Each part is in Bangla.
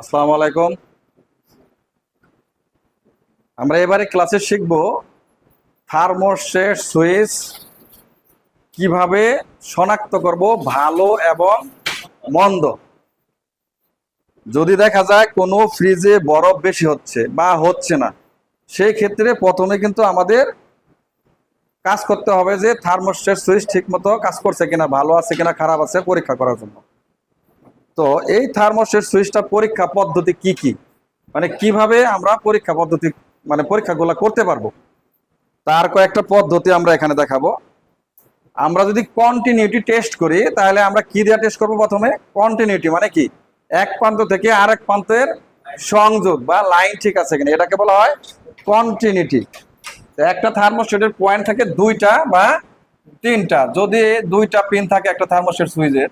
আসসালামু আলাইকুম। আমরা এবারে ক্লাসে শিখব থার্মোস্টেট সুইচ কীভাবে শনাক্ত করব ভালো এবং মন্দ। যদি দেখা যায় কোনো ফ্রিজে বরফ বেশি হচ্ছে বা হচ্ছে না, সেই ক্ষেত্রে প্রথমে কিন্তু আমাদের কাজ করতে হবে যে থার্মোস্টেট সুইচ ঠিকমতো কাজ করছে কিনা, ভালো আছে কিনা, খারাপ আছে পরীক্ষা করার জন্য। তো এই থার্মোস্টেট সুইচটা পরীক্ষা পদ্ধতি কি কি? মানে কীভাবে আমরা পরীক্ষা পদ্ধতি মানে পরীক্ষাগুলো করতে পারব? তার কয়েকটা পদ্ধতি আমরা এখানে দেখাবো। আমরা যদি কন্টিনিউটি টেস্ট করি, তাহলে আমরা কি দিয়ে টেস্ট করব প্রথমে? কন্টিনিউটি মানে কি? এক প্রান্ত থেকে আরেক প্রান্তের সংযোগ বা লাইন ঠিক আছে কিনা? এটাকে বলা হয় কন্টিনিউটি একটা থার্মোস্টেটের পয়েন্ট থাকে দুইটা বা তিনটা। যদি দুইটা পিন থাকে একটা থার্মোস্টেট সুইচের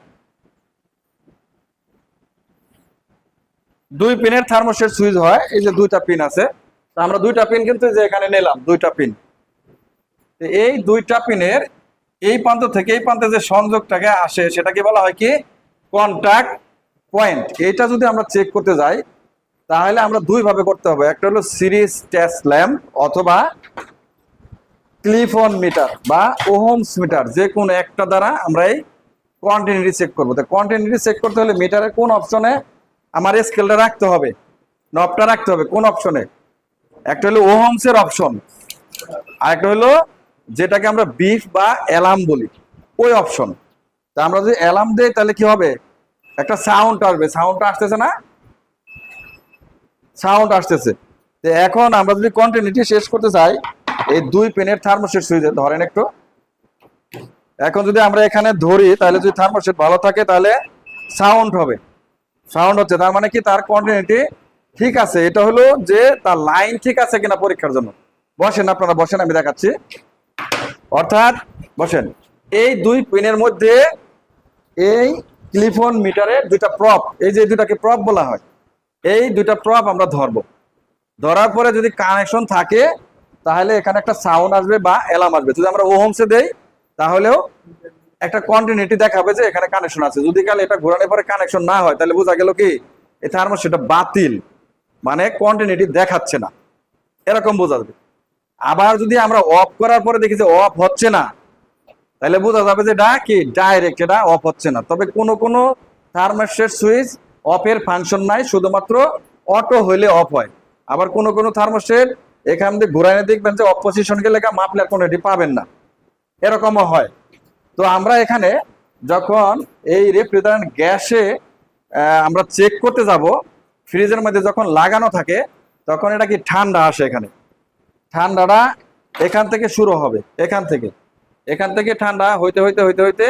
দুই পিনের থার্মোস্টেট সুইচ হয়, এই যে দুইটা পিন আছে। তা আমরা দুইটা পিন কিন্তু যে এখানে নিলাম, দুইটা পিন। এই দুইটা পিনের এই প্রান্ত থেকে এই প্রান্তে যে সংযোগটাকে আসে, সেটাকে বলা হয় কি? কন্টাক্ট পয়েন্ট এটা যদি আমরা চেক করতে যাই, তাহলে আমরা দুই ভাবে করতে হবে। একটা হলো সিরিজ টেস্ট ল্যাম্প অথবা ক্লিফন মিটার বা ওহমস মিটার যে কোনো একটা দ্বারা আমরা এই কন্টিনিউটি চেক করব। তো কন্টিনিউটি চেক করতে হলে মিটারের কোন অপশনে আমার স্কেলটা রাখতে হবে। নবটা রাখতে হবে কোন অপশনে একটা হলো ওহমসের অপশন আর একটা হলো যেটাকে আমরা বিফ বা অ্যালার্ম বলি। ওই অপশন তা আমরা যদি অ্যালার্ম দেই, তাহলে কি হবে? একটা সাউন্ড আসবে। সাউন্ডটা আসতেছে না? সাউন্ড আসতেছে। তো এখন আমরা যদি কন্টিনিউটি শেষ করতে চাই, এই দুই পেনের থার্মোস্টেট সুইচে, ধরেন একটু। এখন যদি আমরা এখানে ধরি, তাহলে যদি থার্মোস্টেট ভালো থাকে, তাহলে সাউন্ড হবে। সাউন্ড হচ্ছে, তার মানে কি? তার কন্টিনিউটি ঠিক আছে। এটা হলো যে তার লাইন ঠিক আছে কিনা পরীক্ষার জন্য। বসেন আপনারা, বসেন, আমি দেখাচ্ছি। অর্থাৎ, বসেন, এই দুই পিনের মধ্যে এই ক্লিফোন মিটারের দুইটা প্রপ এই যে দুটাকে প্রপ বলা হয়, এই দুইটা প্রপ আমরা ধরবো। ধরার পরে যদি কানেকশন থাকে, তাহলে এখানে একটা সাউন্ড আসবে বা অ্যালার্ম আসবে। যদি আমরা ওহমসে দেই, তাহলেও একটা কন্টিনিউটি দেখাবে যে এখানে কানেকশন আছে। যদি কাল এটা ঘোরানোর পরে কানেকশন না হয়, তাহলে বোঝা গেল কি? এই থার্মোস্টেটটা বাতিল। মানে কন্টিনিউটি দেখাচ্ছে না। এরকম বোঝা যাবে। আবার যদি আমরা অফ করার পরে দেখি যে অফ হচ্ছে না, তাহলে বোঝা যাবে যে এটা কি? ডাইরেক্ট এটা অফ হচ্ছে না। তবে কোনো কোনো থার্মোস্টেট সুইচ অফের ফাংশন নাই, শুধুমাত্র অটো হইলে অফ হয়। আবার কোনো কোনো থার্মোস্টেট এখান থেকে ঘুরাইনে দেখবেন যে অফ পজিশনকে লেখা মাপলে কোনো এটি পাবেন না। এরকমও হয়। তো আমরা এখানে যখন এই রেফ্রিজারেন্ট গ্যাসে আমরা চেক করতে যাব, ফ্রিজের মধ্যে যখন লাগানো থাকে, তখন এটা কি ঠান্ডা আসে এখানে? ঠান্ডাটা এখান থেকে শুরু হবে, এখান থেকে। এখান থেকে ঠান্ডা হইতে হইতে হইতে হইতে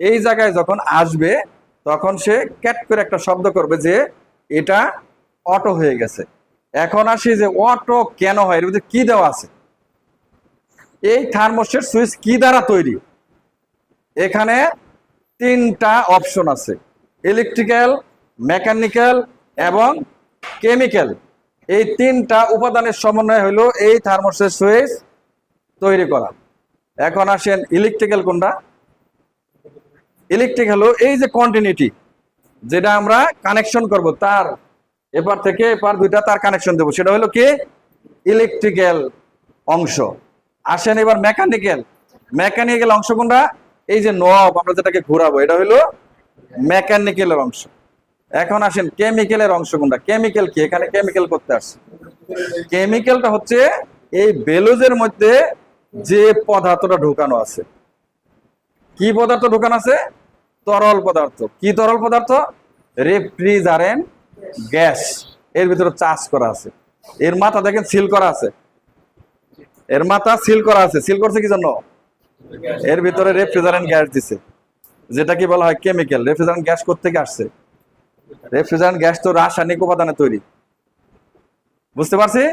এই জায়গায় যখন আসবে, তখন সে ক্যাট করে একটা শব্দ করবে যে এটা অটো হয়ে গেছে। এখন আসি যে অটো কেন হয়? এর মধ্যে কি দেওয়া আছে? এই থার্মোস্টেট সুইচ কি দ্বারা তৈরি? এখানে তিনটা অপশন আছে। ইলেকট্রিক্যাল, মেকানিক্যাল এবং কেমিক্যাল। এই তিনটা উপাদানের সমন্বয় হলো এই থার্মোস্টেট সুইচ তৈরি করা। এখন আসেন ইলেকট্রিক্যাল কোনটা? ইলেকট্রিক হলো এই যে কন্টিনিউটি যেটা আমরা কানেকশন করব, তার এপার থেকে এপার দুইটা তার কানেকশন দেবো। সেটা হলো কি? ইলেকট্রিক্যাল অংশ। আসেন এবার মেকানিক্যাল। মেকানিক্যাল অংশ কোনটা? এই যে নব আমরা যেটাকে ঘোরাবো, এটা হলো মেকানিক্যালের অংশ। এখন আসেন কেমিক্যালের অংশ কোনটা? কেমিক্যাল কি? এখানে কেমিক্যাল করতে আসছে। কেমিক্যালটা হচ্ছে এই বেলুজের মধ্যে যে পদার্থটা ঢুকানো আছে। কি পদার্থ ঢুকানো আছে? তরল পদার্থ। কি তরল পদার্থ? রেফ্রিজারেন্ট গ্যাস এর ভিতরে চাষ করা আছে। এর মাথা দেখেন সিল করা আছে। এর মাথা সিল করা আছে। সিল করছে কি জন্য? এর ভিতরে রেফ্রিজারেন্ট গ্যাস দিছে। যেটা কি বলা হয় কেমিক্যাল রেফ্রিজারেন্ট গ্যাস থেকে আসছে? রেফ্রিজারেন্ট গ্যাস তো রাসায়নিক উপাদানে তৈরি। বুঝতে পারছি?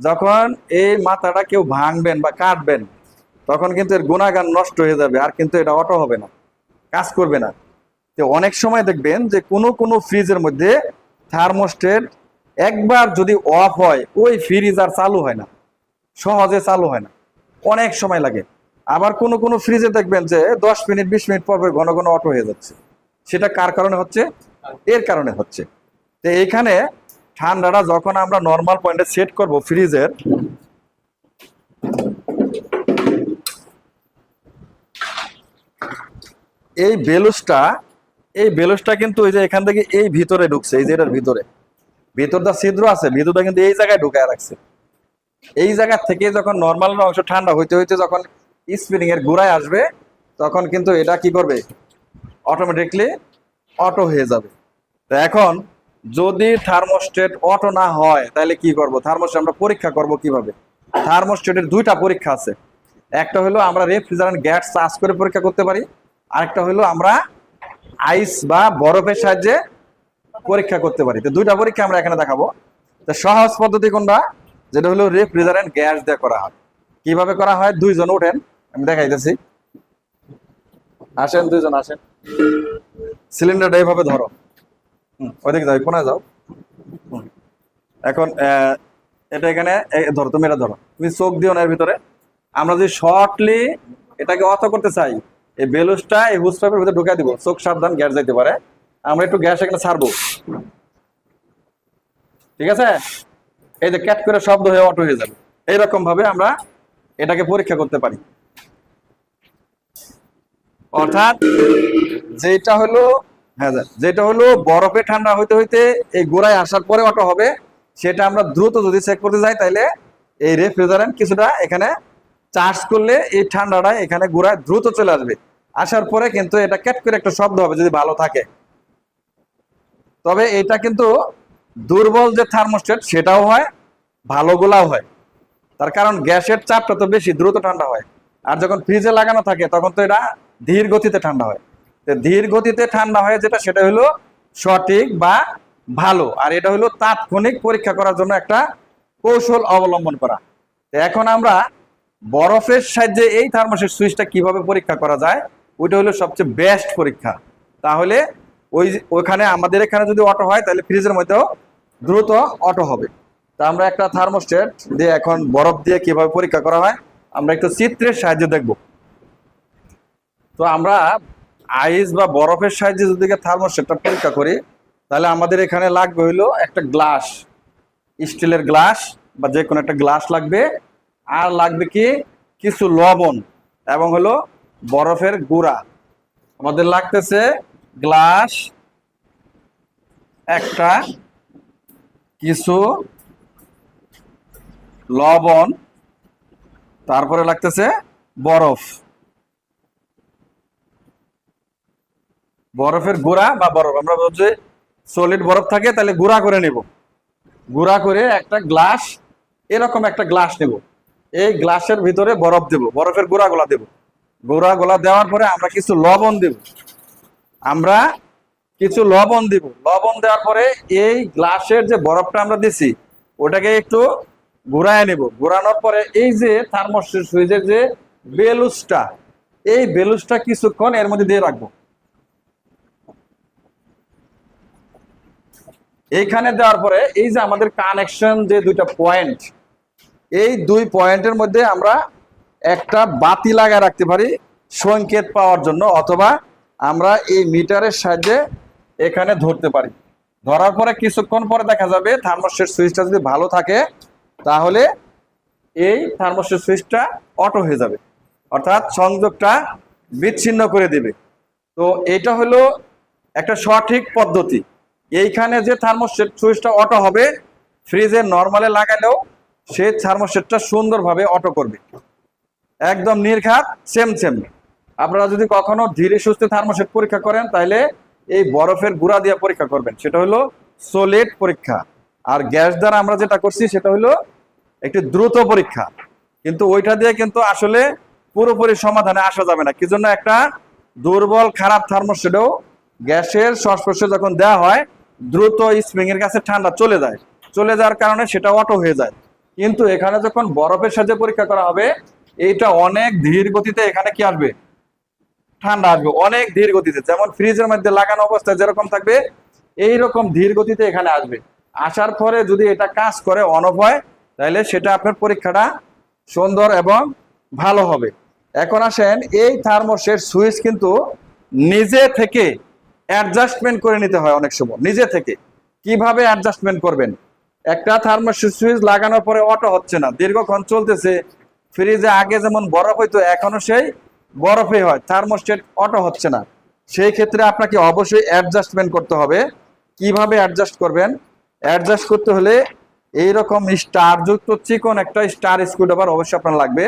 যখন এই মাথাটা কেউ ভাঙবেন বা কাটবেন, তখন কিন্তু এর গুণাগান নষ্ট হয়ে যাবে আর কিন্তু এটা অটো হবে না, কাজ করবে না। তো অনেক সময় দেখবেন যে কোনো কোনো ফ্রিজের মধ্যে থার্মোস্টেট একবার যদি অফ হয়, ওই ফ্রিজ আর চালু হয় না, সহজে চালু হয় না, অনেক সময় লাগে। আবার কোন কোন ফ্রিজে দেখবেন যে দশ মিনিট, বিশ মিনিট পর ঘন ঘন অটো হয়ে যাচ্ছে। সেটা কার কারণে হচ্ছে? এর কারণে হচ্ছে। তো এইখানে ঠান্ডাটা যখন আমরা নর্মাল পয়েন্টে সেট করব ফ্রিজের এই বেলুসটা এই বেলুসটা কিন্তু ওই যে এখান থেকে এই ভিতরে ঢুকছে, এই যে এটার ভিতরে। ভিতরটা ছিদ্র আছে ভিতরটা কিন্তু এই জায়গায় ঢুকায় রাখছে। এই জায়গা থেকে যখন নর্মাল অংশ ঠান্ডা হইতে হইতে যখন স্পিনিং এর গোড়ায় আসবে, তখন কিন্তু এটা কি করবে? অটোমেটিকলি অটো হয়ে যাবে। তো এখন যদি থার্মোস্টেট অটো না হয়, তাহলে কি করব? থার্মোস্টেট আমরা পরীক্ষা করব কীভাবে? থার্মোস্টেটের দুইটা পরীক্ষা আছে। একটা হলো আমরা রেফ্রিজারেন্ট গ্যাস চার্জ করে পরীক্ষা করতে পারি, আরেকটা হলো আমরা আইস বা বরফের সাহায্যে পরীক্ষা করতে পারি। তো দুইটা পরীক্ষা আমরা এখানে দেখাবো। তো সহজ পদ্ধতি কোনটা? যেটা হলো রেফ্রিজারেন্ট গ্যাস দিয়ে করা হয়। কীভাবে করা হয়? দুইজন ওঠেন। আমি দেখাইতেছি। আসেন, দুইজন আসেন। সিলিন্ডারটা এইভাবে ধরো। ওইদিকে যাও কোনায় যাও। এখন এটা এখানে ধরো, তুমি এটা ধরো। তুমি চোখ দিও না এর ভিতরে। আমরা যদি শর্টলি এটাকে অত করতে চাই, এই বেলুসটা এই হুস পাইপের ভিতরে ঢুকাই দিব। চোখ সাবধান, গ্যাস যাইতে পারে। আমরা একটু গ্যাস এখানে ছাড়বো। ঠিক আছে? এই যে ক্যাট করে শব্দ হয়ে অটো হয়ে যাবে। এইরকম ভাবে আমরা এটাকে পরীক্ষা করতে পারি। অর্থাৎ যেটা হলো হ্যাঁ যেটা হলো বরফে ঠান্ডা হইতে হইতে এই গোড়ায় আসার পরে অটো হবে, সেটা আমরা দ্রুত যদি চেক করতে যাই তাহলে এই রেফ্রিজারেন্ট কিছুটা এখানে চার্জ করলে এই ঠান্ডাটা এখানে গোড়ায় দ্রুত চলে আসবে। আসার পরে কিন্তু এটা ক্যাট করে একটা শব্দ হবে যদি ভালো থাকে। তবে এটা কিন্তু দুর্বল যে থার্মোস্টেট সেটাও হয় ভালোগুলাও হয়। তার কারণ গ্যাসের চাপটা তো বেশি, দ্রুত ঠান্ডা হয়। আর যখন ফ্রিজে লাগানো থাকে, তখন তো এটা ধীর গতিতে ঠান্ডা হয়। তো ধীর গতিতে ঠান্ডা হয় যেটা, সেটা হলো সঠিক বা ভালো। আর এটা হলো তাৎক্ষণিক পরীক্ষা করার জন্য একটা কৌশল অবলম্বন করা। তো এখন আমরা বরফের সাহায্যে এই থার্মোসের সুইচটা কীভাবে পরীক্ষা করা যায়, ওইটা হলো সবচেয়ে বেস্ট পরীক্ষা। তাহলে ওই ওইখানে আমাদের এখানে যদি অটো হয়, তাহলে ফ্রিজের মধ্যেও দ্রুত অটো হবে। তা আমরা একটা থার্মোস্টেট দিয়ে এখন বরফ দিয়ে কীভাবে পরীক্ষা করা হয়, আমরা একটু চিত্রের সাহায্যে দেখব। তো আমরা আইস বা বরফের সাহায্যে যদি থার্মোস্টেটটা পরীক্ষা করি, তাহলে আমাদের এখানে লাগবে হইল একটা গ্লাস স্টিলের গ্লাস বা যে কোনো একটা গ্লাস লাগবে। আর লাগবে কি? কিছু লবণ এবং হলো বরফের গুঁড়া। আমাদের লাগতেছে গ্লাস একটা কিছু লবণ, তারপরে লাগতেছে বরফ। বরফের গুঁড়া বা বরফ, আমরা বলছি সলিড বরফ থাকে, তাহলে গুঁড়া করে নেব। গুঁড়া করে একটা গ্লাস এরকম একটা গ্লাস নেব। এই গ্লাসের ভিতরে বরফ দেব, বরফের গুঁড়া গোলা দেব। গুঁড়া গোলা দেওয়ার পরে আমরা কিছু লবণ দেব। আমরা কিছু লবণ দিব। লবণ দেওয়ার পরে এই গ্লাসের যে বরফটা আমরা দিছি, ওটাকে একটু ঘুরায় নেব। ঘোরানোর পরে এই যে থার্মোস্টেট সুইচের যে বেলুসটা এই বেলুসটা কিছুক্ষণ এর মধ্যে দিয়ে রাখব। এইখানে দেওয়ার পরে এই যে আমাদের কানেকশন যে দুইটা পয়েন্ট এই দুই পয়েন্টের মধ্যে আমরা একটা বাতি লাগায় রাখতে পারি সংকেত পাওয়ার জন্য, অথবা আমরা এই মিটারের সাহায্যে এখানে ধরতে পারি। ধরার পরে কিছুক্ষণ পরে দেখা যাবে থার্মোস্টেট সুইচটা যদি ভালো থাকে, তাহলে এই থার্মোস্টেট সুইচটা অটো হয়ে যাবে। অর্থাৎ সংযোগটা বিচ্ছিন্ন করে দেবে। তো এটা হলো একটা সঠিক পদ্ধতি। এইখানে যে থার্মোস্টেট সুইচটা অটো হবে ফ্রিজে নর্মালে লাগালেও সেই থার্মোস্টেটটা সুন্দরভাবে অটো করবে। একদম নির্ঘাত সেম সেম আপনারা যদি কখনো ধীরে সুস্থে থার্মোস্টেট পরীক্ষা করেন তাহলে এই বরফের গুঁড়া দিয়ে পরীক্ষা করবেন। সেটা হলো সোলেট পরীক্ষা। আর গ্যাস দ্বারা আমরা যেটা করছি, সেটা হলো একটি দ্রুত পরীক্ষা। কিন্তু ওইটা দিয়ে কিন্তু আসলে পুরোপুরি সমাধানে আসা যাবে না। কি জন্য একটা দুর্বল, খারাপ থার্মোস্টেটও গ্যাসের সংস্পর্শে যখন দেওয়া হয় দ্রুত স্প্রিং এর কাছে ঠান্ডা চলে যায়। চলে যাওয়ার কারণে সেটা অটো হয়ে যায়। কিন্তু এখানে যখন বরফের সাহায্যে পরীক্ষা করা হবে, এইটা অনেক ধীর গতিতে এখানে কি আসবে? ঠান্ডা আসবে, অনেক ধীর গতিতে। যেমন ফ্রিজের মধ্যে লাগানো অবস্থায় যেরকম থাকবে এই রকম ধীর গতিতে এখানে আসবে। আসার পরে যদি এটা কাজ করে অনফ হয়, তাহলে সেটা আপনার পরীক্ষাটা সুন্দর এবং ভালো হবে। এখন আসেন, এই থার্মোসের সুইচ কিন্তু নিজে থেকে অ্যাডজাস্টমেন্ট করে নিতে হয় অনেক সময়, নিজে থেকে। কীভাবে অ্যাডজাস্টমেন্ট করবেন? একটা থার্মোস্টেট সুইচ লাগানোর পরে অটো হচ্ছে না, দীর্ঘক্ষণ চলতেছে। ফ্রিজে আগে যেমন বরফ হইতো এখনও সেই বরফে হয় থার্মোস্টেট অটো হচ্ছে না। সেই ক্ষেত্রে আপনাকে অবশ্যই অ্যাডজাস্টমেন্ট করতে হবে। কীভাবে অ্যাডজাস্ট করবেন? অ্যাডজাস্ট করতে হলে এইরকম স্টার যুক্ত চিকন একটা স্টার স্ক্রুড্রাইভার অবশ্যই আপনার লাগবে।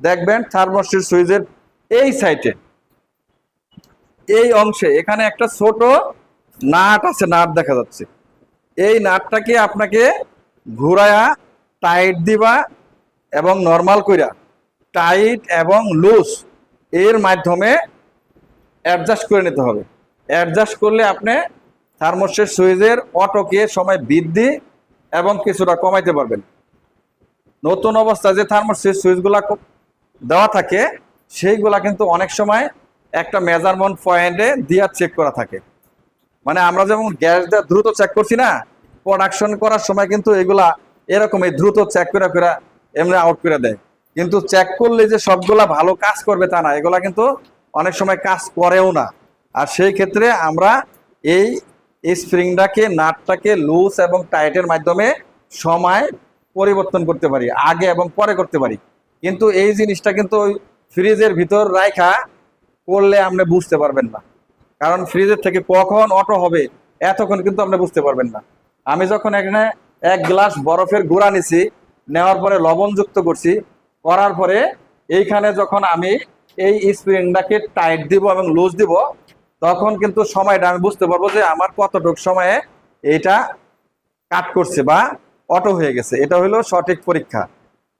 দেখবেন থার্মোস্টেট সুইচের এই সাইডে এই অংশে এখানে একটা ছোট নাট আছে, নাট দেখা যাচ্ছে। এই নাটটাকে আপনাকে ঘুরায়া টাইট দিবা এবং নর্মাল কইরা টাইট এবং লুজ এর মাধ্যমে অ্যাডজাস্ট করে নিতে হবে। অ্যাডজাস্ট করলে আপনি থার্মোস্টেট সুইচের অটোকে সময় বৃদ্ধি এবং কিছুটা কমাইতে পারবেন। নতুন অবস্থায় যে থার্মোস্টেট সুইচগুলা দেওয়া থাকে, সেইগুলা কিন্তু অনেক সময় একটা মেজারমেন্ট পয়েন্টে দিয়া চেক করা থাকে। মানে আমরা যেমন গ্যাস দিয়ে দ্রুত চেক করছি না প্রোডাকশন করার সময় কিন্তু এগুলা এরকম এই দ্রুত চেক করে করে এমনি আউট করে দেয়। কিন্তু চেক করলে যে সবগুলা ভালো কাজ করবে তা না, এগুলা কিন্তু অনেক সময় কাজ করেও না। আর সেই ক্ষেত্রে আমরা এই স্প্রিংটাকে নাটটাকে লুজ এবং টাইটের মাধ্যমে সময় পরিবর্তন করতে পারি, আগে এবং পরে করতে পারি। কিন্তু এই জিনিসটা কিন্তু ওই ফ্রিজের ভিতর রাখা করলে আপনি বুঝতে পারবেন না। কারণ ফ্রিজের থেকে কখন অটো হবে, এতক্ষণ কিন্তু আপনি বুঝতে পারবেন না। আমি যখন এখানে এক গ্লাস বরফের গুঁড়া নিছি, নেওয়ার পরে লবণ যুক্ত করছি, করার পরে এইখানে যখন আমি এই স্প্রিংটাকে টাইট দিব এবং লুজ দিব, তখন কিন্তু সময়টা আমি বুঝতে পারব যে আমার কতটুক সময়ে এটা কাট করছে বা অটো হয়ে গেছে। এটা হলো সঠিক পরীক্ষা।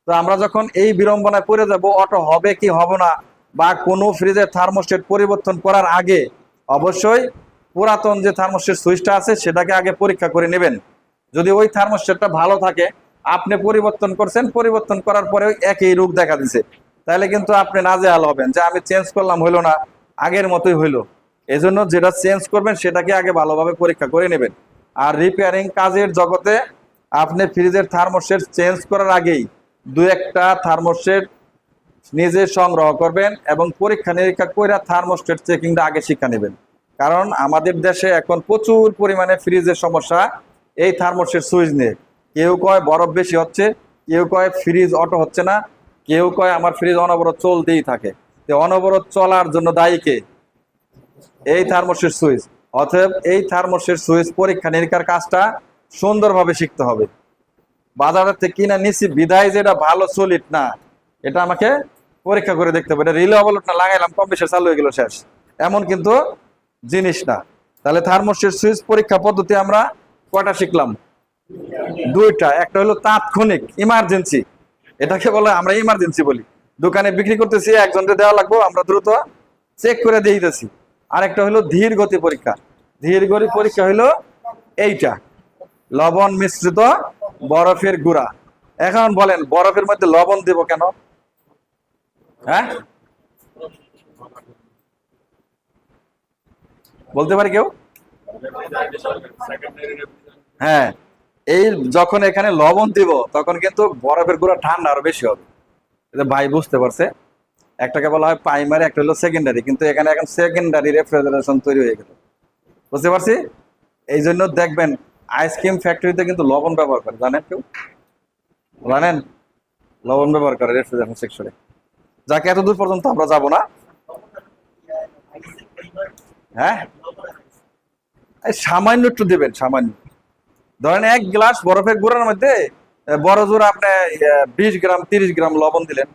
তো আমরা যখন এই বিড়ম্বনায় পড়ে যাব অটো হবে কি, হবে না বা কোনো ফ্রিজের থার্মোস্টেট পরিবর্তন করার আগে অবশ্যই পুরাতন যে থার্মোস্টেট সুইচটা আছে, সেটাকে আগে পরীক্ষা করে নেবেন। যদি ওই থার্মোস্টেটটা ভালো থাকে, আপনি পরিবর্তন করছেন, পরিবর্তন করার পরেও একই রূপ দেখা দিছে। তাহলে কিন্তু আপনি নাজেহাল হবেন যে আমি চেঞ্জ করলাম, হইল না, আগের মতোই হইল। এজন্য যেটা চেঞ্জ করবেন, সেটাকে আগে ভালোভাবে পরীক্ষা করে নেবেন। আর রিপেয়ারিং কাজের জগতে আপনি ফ্রিজের থার্মোস্টেট চেঞ্জ করার আগেই দু একটা থার্মোস্টেট নিজে সংগ্রহ করবেন এবং পরীক্ষা নিরীক্ষা করে থার্মোস্টেট চেকিংটা আগে শিক্ষা নেবেন। কারণ আমাদের দেশে এখন প্রচুর পরিমাণে ফ্রিজের সমস্যা, এই থার্মোস্টেট সুইচ নিয়ে কেউ কয় বরফ বেশি হচ্ছে, কেউ কয় ফ্রিজ অটো হচ্ছে না, কেউ কয় আমার ফ্রিজ অনবরত চলতেই থাকে। তো অনবরত চলার জন্য দায়ী কে? এই থার্মোস্টেট সুইচ। অতএব এই থার্মোস্টেট সুইচ পরীক্ষা নিরীক্ষার কাজটা সুন্দরভাবে শিখতে হবে। বাজারের থেকে কিনা নিছি বিধায় যেটা ভালো সলিড না, এটা আমাকে পরীক্ষা করে দেখতে হবে রিলেবল না লাগাইলাম কম বেশি চালু হয়ে গেল শেষ। এমন কিন্তু জিনিস না। তাহলে থার্মোস্টেট সুইচ পরীক্ষা পদ্ধতি আমরা কয়টা শিখলাম? দুইটা। একটা হলো তাৎক্ষণিক ইমার্জেন্সি এটাকে বলে আমরা ইমার্জেন্সি বলি। দোকানে বিক্রি করতেছি, একজনকে দেওয়া লাগবো, আমরা দ্রুত চেক করে দিয়ে দিতেছি আরেকটা হলো ধীর গতি পরীক্ষা। ধীর গতি পরীক্ষা হলো এইটা। লবণ মিশ্রিত বরফের গুঁড়া। এখন বলেন, বরফের মধ্যে লবণ দেব কেন? হ্যাঁ? বলতে পারি কেউ? হ্যাঁ। এই যখন এখানে লবণ দিব, তখন কিন্তু বরফের গুঁড়া ঠান্ডা আরও বেশি হবে। ভাই বুঝতে পারছে? একটাকে বলা হয় প্রাইমারি একটা হলো সেকেন্ডারি কিন্তু এখানে এখন সেকেন্ডারি রেফ্রিজারেশন তৈরি হয়ে গেল। বুঝতে পারছি? এই জন্য দেখবেন আইসক্রিম ফ্যাক্টরিতে কিন্তু লবণ ব্যবহার করে। জানেন কেউ? জানেন? লবণ ব্যবহার করে রেফ্রিজারেশন সেকশনে যাকে এত দূর পর্যন্ত আমরা যাব না। হ্যাঁ? সামান্য একটু দেবেন, সামান্য। ধরেন এক গ্লাস বরফের গুঁড়ার মধ্যে বড় জোর আপনি বিশ গ্রাম, তিরিশ গ্রাম লবণ দিলেন।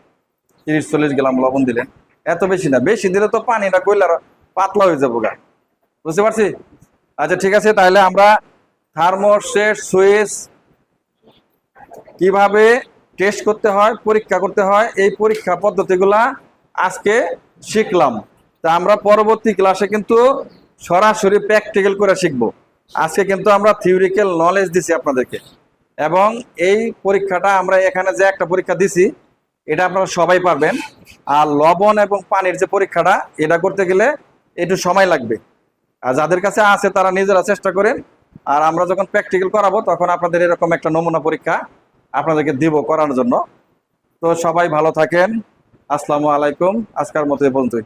তিরিশ, চল্লিশ গ্রাম লবণ দিলেন। এত বেশি না, বেশি দিলে তো পানিটা কইলার পাতলা হয়ে যাব গা। বুঝতে পারছি? আচ্ছা ঠিক আছে, তাহলে আমরা থার্মোস্টেট সুইচ কীভাবে টেস্ট করতে হয়, পরীক্ষা করতে হয়। এই পরীক্ষা পদ্ধতিগুলা আজকে শিখলাম। তা আমরা পরবর্তী ক্লাসে কিন্তু সরাসরি প্র্যাকটিক্যাল করে শিখব। আজকে কিন্তু আমরা থিওরিক্যাল নলেজ দিছি আপনাদেরকে। এবং এই পরীক্ষাটা আমরা এখানে যে একটা পরীক্ষা দিছি, এটা আপনারা সবাই পারবেন। আর লবণ এবং পানির যে পরীক্ষাটা, এটা করতে গেলে একটু সময় লাগবে। আর যাদের কাছে আছে, তারা নিজেরা চেষ্টা করেন। আর আমরা যখন প্র্যাকটিক্যাল করাবো, তখন আপনাদের এরকম একটা নমুনা পরীক্ষা আপনাদেরকে দিব করার জন্য। তো সবাই ভালো থাকেন। আসসালামু আলাইকুম। আজকের মতো এ পর্যন্তই।